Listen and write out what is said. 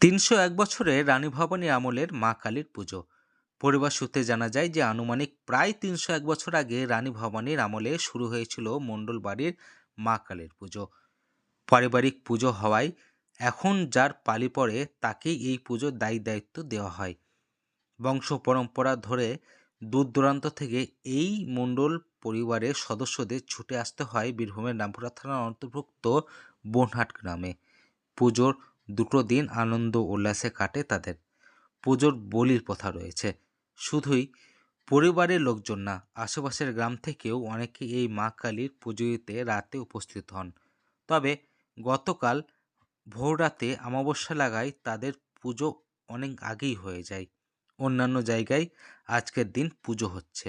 তিনশো এক বছরে রানী ভবানী আমলের মা কালীর পুজো। পরিবার সূত্রে জানা যায় যে, আনুমানিক প্রায় তিনশো এক বছর আগে রানী ভবানীর আমলে শুরু হয়েছিল মণ্ডল বাড়ির মা কালীর পুজো। পারিবারিক পুজো হওয়ায় এখন যার পালি পড়ে তাকেই এই পুজোর দায়ী দায়িত্ব দেওয়া হয়। বংশ পরম্পরা ধরে দূর দূরান্ত থেকে এই মণ্ডল পরিবারের সদস্যদের ছুটে আসতে হয় বীরভূমের রামপুরা থানার অন্তর্ভুক্ত বনহাট গ্রামে। পুজোর দুটো দিন আনন্দ উল্লাসে কাটে তাদের। পুজোর বলির প্রথা রয়েছে। শুধুই পরিবারের লোকজন না, আশেপাশের গ্রাম থেকেও অনেকে এই মা কালীর পুজোতে রাতে উপস্থিত হন। তবে গতকাল ভোররাতে অমাবস্যা লাগায় তাদের পুজো অনেক আগেই হয়ে যায়। অন্যান্য জায়গায় আজকের দিন পুজো হচ্ছে।